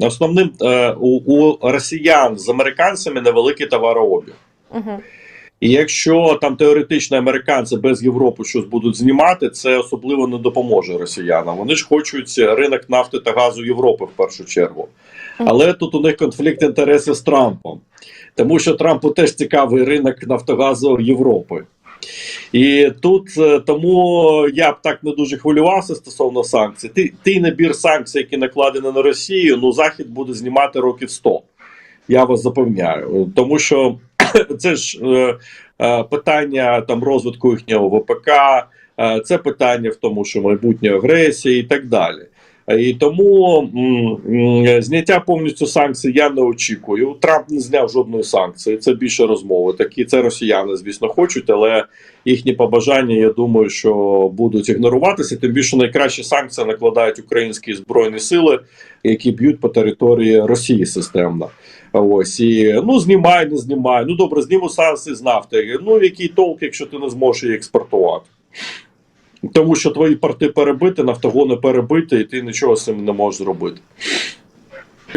Основним е, у, у росіян з американцями невеликий товарообіг. Угу. І якщо там теоретично американці без Європи щось будуть знімати, це особливо не допоможе росіянам. Вони ж хочуть ринок нафти та газу Європи в першу чергу. Але тут у них конфлікт інтересів з Трампом, тому що Трампу теж цікавий ринок Нафтогазу Європи. І тут е, тому я б так не дуже хвилювався стосовно санкцій. Ти, той набір санкцій, які накладені на Росію, ну Захід буде знімати років 100. Я вас запевняю. Тому що це ж е, е, питання там розвитку їхнього ВПК, е, це питання в тому, що майбутнє агресії і так далі. Е, І тому зняття повністю санкцій я не очікую. Трамп не зняв жодної санкції. Це більше розмови. Такі це росіяни, звісно, хочуть, але їхні побажання, я думаю, що будуть ігноруватися. Тим більше найкращі санкції накладають українські збройні сили, які б'ють по території Росії системно. Ось і ну знімай, не знімай. Ну добре, зніму санкції з нафти. Ну який толк, якщо ти не зможеш її експортувати? Тому що твої порти перебиті, нафтогони перебиті, і ти нічого з цим не можеш зробити.